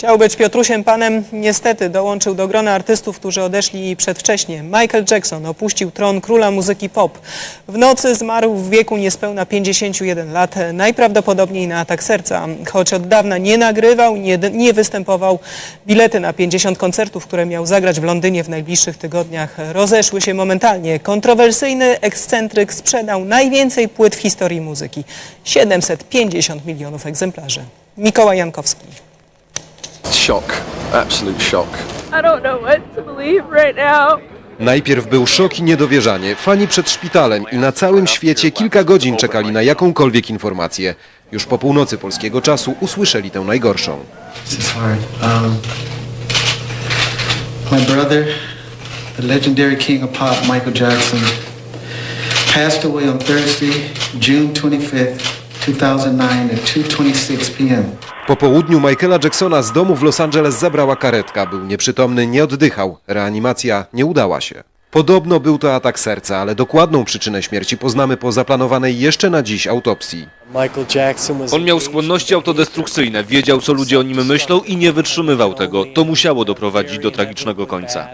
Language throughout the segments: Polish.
Chciał być Piotrusiem Panem, niestety dołączył do grona artystów, którzy odeszli przedwcześnie. Michael Jackson opuścił tron króla muzyki pop. W nocy zmarł w wieku niespełna 51 lat, najprawdopodobniej na atak serca. Choć od dawna nie nagrywał, nie, nie występował, bilety na 50 koncertów, które miał zagrać w Londynie w najbliższych tygodniach, rozeszły się momentalnie. Kontrowersyjny ekscentryk sprzedał najwięcej płyt w historii muzyki. 750 milionów egzemplarzy. Mikołaj Jankowski. Shock. Absolute shock. I don't know what to believe right now. Najpierw był szok i niedowierzanie. Fani przed szpitalem i na całym świecie kilka godzin czekali na jakąkolwiek informację. Już po północy polskiego czasu usłyszeli tę najgorszą. This is hard. Um, my brother, the legendary king of pop, Michael Jackson, passed away on Thursday, June 25th, 2009 at 2.26 p.m. Po południu Michaela Jacksona z domu w Los Angeles zabrała karetka. Był nieprzytomny, nie oddychał. Reanimacja nie udała się. Podobno był to atak serca, ale dokładną przyczynę śmierci poznamy po zaplanowanej jeszcze na dziś was On miał skłonności autodestrukcyjne, wiedział co ludzie o nim myślą i nie wytrzymywał tego. To musiało doprowadzić do tragicznego końca.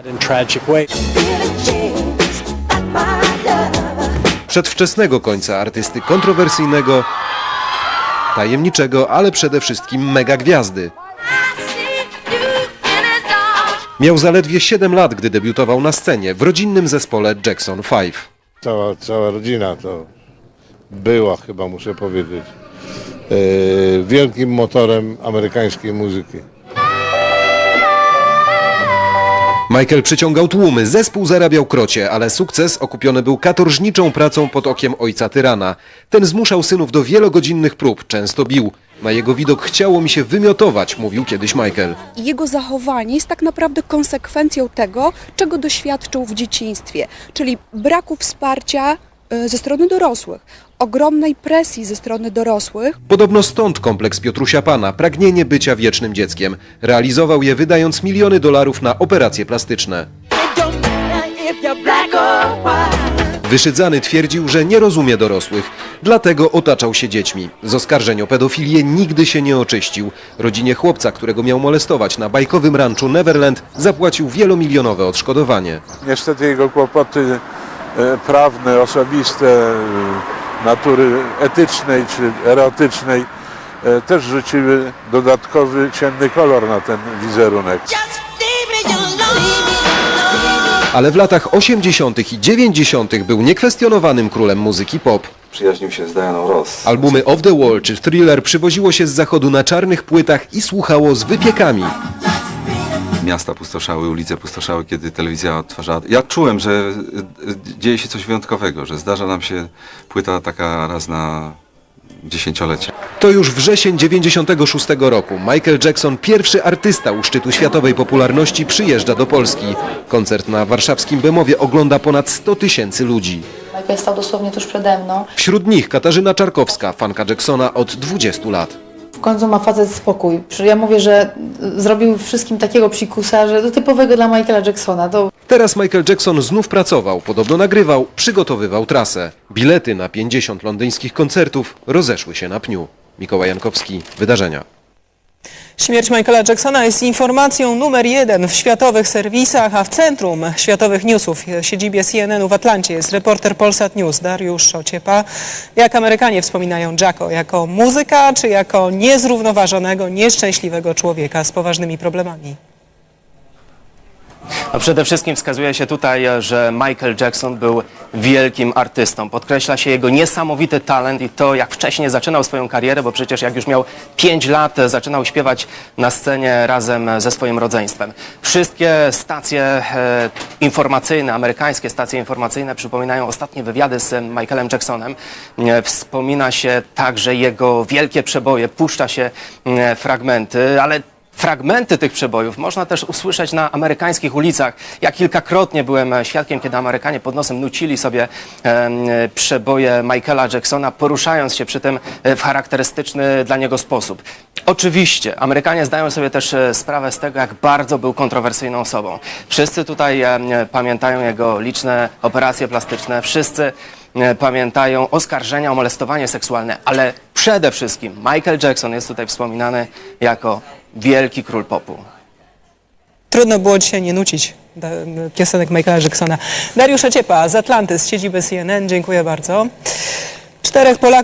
Przedwczesnego końca artysty kontrowersyjnego, tajemniczego, ale przede wszystkim mega gwiazdy. Miał zaledwie 7 lat, gdy debiutował na scenie w rodzinnym zespole Jackson 5. Cała, cała rodzina to była, chyba muszę powiedzieć, e, wielkim motorem amerykańskiej muzyki. Michael przyciągał tłumy, zespół zarabiał krocie, ale sukces okupiony był katorżniczą pracą pod okiem ojca tyrana. Ten zmuszał synów do wielogodzinnych prób, często bił. Na jego widok chciało mi się wymiotować, mówił kiedyś Michael. Jego zachowanie jest tak naprawdę konsekwencją tego, czego doświadczył w dzieciństwie, czyli braku wsparcia y, ze strony dorosłych, ogromnej presji ze strony dorosłych. Podobno stąd kompleks Piotrusia Pana, pragnienie bycia wiecznym dzieckiem. Realizował je wydając miliony dolarów na operacje plastyczne. Wyszydzany twierdził, że nie rozumie dorosłych, dlatego otaczał się dziećmi. Z oskarżeń o pedofilię nigdy się nie oczyścił. Rodzinie chłopca, którego miał molestować na bajkowym ranczu Neverland, zapłacił wielomilionowe odszkodowanie. Niestety jego kłopoty e, prawne, osobiste, e, natury etycznej czy erotycznej e, też rzuciły dodatkowy ciemny kolor na ten wizerunek. Ale w latach 80. i 90. był niekwestionowanym królem muzyki pop. Przyjaźnił się z Dianą Ross. Albumy Off the Wall czy Thriller przywoziło się z zachodu na czarnych płytach i słuchało z wypiekami. Miasta pustoszały, ulice pustoszały, kiedy telewizja odtwarzała. Ja czułem, że e, e, dzieje się coś wyjątkowego, że zdarza nam się płyta taka raz na dziesięciolecie. To już wrzesień 96 roku. Michael Jackson, pierwszy artysta u szczytu światowej popularności, przyjeżdża do Polski. Koncert na warszawskim Bemowie ogląda ponad 100 tysięcy ludzi. Michael stał dosłownie tuż przede mną. Wśród nich Katarzyna Czarkowska, fanka Jacksona od 20 lat. W końcu ma facet spokój. Ja mówię, że zrobił wszystkim takiego psikusa, że to typowego dla Michaela Jacksona. To Teraz Michael Jackson znów pracował, podobno nagrywał, przygotowywał trasę. Bilety na 50 londyńskich koncertów rozeszły się na pniu. Mikołaj Jankowski, Wydarzenia. Śmierć Michaela Jacksona jest informacją numer jeden w światowych serwisach, a w centrum światowych newsów w siedzibie CNN-u w Atlancie jest reporter Polsat News Dariusz Ociepa. Jak Amerykanie wspominają Jacko? Jako muzyka czy jako niezrównoważonego, nieszczęśliwego człowieka z poważnymi problemami? No przede wszystkim wskazuje się tutaj, że Michael Jackson był wielkim artystą. Podkreśla się jego niesamowity talent i to, jak wcześniej zaczynał swoją karierę, bo przecież jak już miał 5 lat, zaczynał śpiewać na scenie razem ze swoim rodzeństwem. Wszystkie stacje e, informacyjne, amerykańskie stacje informacyjne przypominają ostatnie wywiady z Michaelem Jacksonem. E, Wspomina się także jego wielkie przeboje, puszcza się e, fragmenty, ale Fragmenty tych przebojów można też usłyszeć na amerykańskich ulicach. Ja kilkakrotnie byłem e, świadkiem, kiedy Amerykanie pod nosem nucili sobie przeboje Michaela Jacksona, poruszając się przy tym e, w charakterystyczny dla niego sposób. Oczywiście, Amerykanie zdają sobie też e, sprawę z tego, jak bardzo był kontrowersyjną osobą. Wszyscy tutaj pamiętają jego liczne operacje plastyczne, wszyscy pamiętają oskarżenia o molestowanie seksualne, ale przede wszystkim Michael Jackson jest tutaj wspominany jako wielki król popu. Trudno było dzisiaj nie nucić da- piosenek Michaela Jacksona. Dariusz Ociepa z Atlanty, z siedziby CNN. Dziękuję bardzo. Czterech Polaków